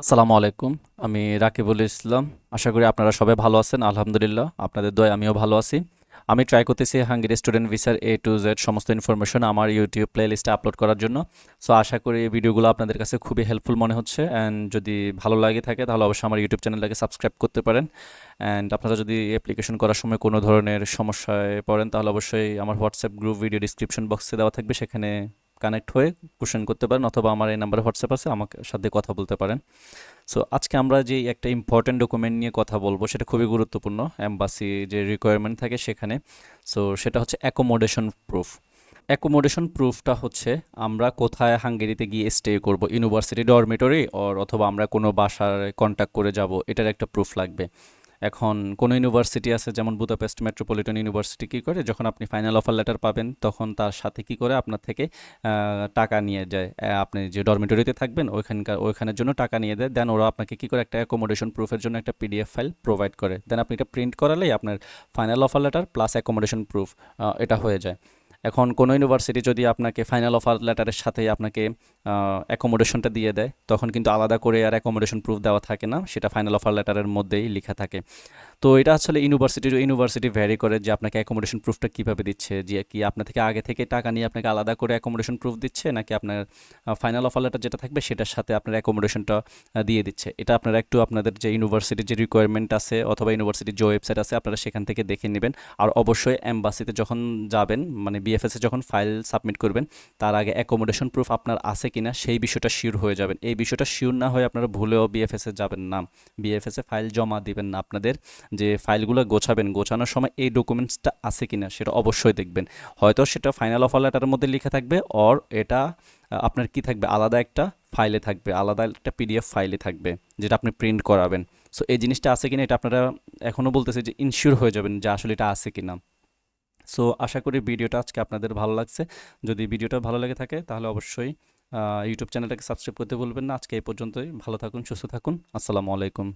আসসালামু আলাইকুম, আমি রাকিবুল ইসলাম। আশা করি আপনারা সবাই ভালো আছেন, আলহামদুলিল্লাহ। আপনাদের দয় আমিও ভালো আছি। আমি ট্রাই করতেছি হাঙ্গেরি স্টুডেন্ট ভিসার এ টু জেড সমস্ত ইনফরমেশন আমার ইউটিউব প্লেলিস্টে আপলোড করার জন্য। সো আশা করি এই ভিডিওগুলো আপনাদের কাছে খুবই হেল্পফুল মনে হচ্ছে। অ্যান্ড যদি ভালো লাগে থাকে, তাহলে অবশ্যই আমার ইউটিউব চ্যানেলটাকে সাবস্ক্রাইব করতে পারেন। অ্যান্ড আপনারা যদি অ্যাপ্লিকেশন করার সময় কোনো ধরনের সমস্যায় পড়েন, তাহলে অবশ্যই আমার হোয়াটসঅ্যাপ গ্রুপ ভিডিও ডিসক্রিপশন বক্সে দেওয়া থাকবে। সেখানে কানেক্ট হয়ে কোশ্চেন করতে পারেন অথবা আমার এই নাম্বারে হোয়াটসঅ্যাপ আছে, আমাকে সাথে কথা বলতে পারেন। সো আজকে আমরা যে একটা ইম্পর্টেন্ট ডকুমেন্ট নিয়ে কথা বলব, সেটা খুবই গুরুত্বপূর্ণ অ্যাম্বাসি যে রিকোয়ারমেন্ট থাকে সেখানে। সো সেটা হচ্ছে অ্যাকোমোডেশন প্রুফ অ্যাকোমোডেশন প্রুফটা হচ্ছে আমরা কোথায় হাঙ্গেরিতে গিয়ে স্টে করব ইউনিভার্সিটি ডরমিটরি অর অথবা আমরা কোনো বাসার কন্ট্যাক্ট করে যাব, এটার একটা প্রুফ লাগবে। এখন কোনো ইউনিভার্সিটি আছে, যেমন বুদাপেস্ট মেট্রোপলিটন ইউনিভার্সিটি কী করে? যখন আপনি ফাইনাল অফার লেটার পাবেন, তখন তার সাথে কি করে আপনার থেকে টাকা নিয়ে যায়। আপনি যে ডরমিটরিতে থাকবেন, ওইখানকার, ওইখানের জন্য টাকা নিয়ে দেয়। দেন ওরা আপনাকে কি করে একটা অ্যাকোমোডেশন প্রুফের জন্য একটা পিডিএফ ফাইল প্রোভাইড করে। দেন আপনি এটা প্রিন্ট করালেই আপনার final offer letter plus accommodation proof এটা হয়ে যায়। এখন কোনো ইউনিভার্সিটি যদি আপনাকে ফাইনাল অফার লেটারের সাথে আপনাকে অ্যাকোমোডেশনটা দিয়ে দেয়, তখন কিন্তু আলাদা করে আর অ্যাকোমোডেশন প্রুফ দেওয়া থাকে না, সেটা ফাইনাল অফার লেটারের মধ্যেই লেখা থাকে। তো এটা আসলে ইউনিভার্সিটি টু ইউনিভার্সিটি ভ্যারি করে যে আপনাকে অ্যাকোমোডেশন প্রুফটা কীভাবে দিচ্ছে, যে কি আপনার থেকে আগে থেকে টাকা নিয়ে আপনাকে আলাদা করে অ্যাকোমোডেশন প্রুফ দিচ্ছে, নাকি আপনার ফাইনাল অফার লেটার যেটা থাকবে সেটার সাথে আপনার অ্যাকোমোডেশনটা দিয়ে দিচ্ছে। এটা আপনারা একটু আপনাদের যে ইউনিভার্সিটির যে রিকোয়ারমেন্ট আছে অথবা ইউনিভার্সিটির যে ওয়েবসাইট আছে, আপনারা সেখান থেকে দেখে নেবেন। আর অবশ্যই এম্বাসিতে যখন যাবেন মানে বিএফএসে যখন ফাইল সাবমিট করবেন, তার আগে অ্যাকোমোডেশন প্রুফ আপনার আছে কিনা সেই বিষয়টা শিওর হয়ে যাবেন। এই বিষয়টা শিওর না হয়ে আপনারা ভুলেও বিএফএসে যাবেন না। বিএফএসে ফাইল জমা দিবেন না আপনাদের। যে ফাইলগুলো গোছাবেন, গোছানোর সময় এই ডকুমেন্টসটা আছে কিনা সেটা অবশ্যই দেখবেন। হয়তো সেটা ফাইনাল অফার লেটারের মধ্যে লেখা থাকবে অর এটা আপনার কি থাকবে? আলাদা একটা ফাইলে থাকবে, আলাদা একটা পিডিএফ ফাইলে থাকবে, যেটা আপনি প্রিন্ট করাবেন। সো এই জিনিসটা আছে কিনা এটা আপনারা এখনও বলতেছে যে ইনশিওর হয়ে যাবেন যে আসলে এটা আছে কিনা। সো আশা করি ভিডিওটা আজকে আপনাদের ভালো লাগছে। যদি ভিডিওটা ভালো লেগে থাকে তাহলে অবশ্যই ইউটিউব চ্যানেলটাকে সাবস্ক্রাইব করতে ভুলবেন না। আজকে এই পর্যন্তই। ভালো থাকুন, সুস্থ থাকুন। আসসালামু আলাইকুম।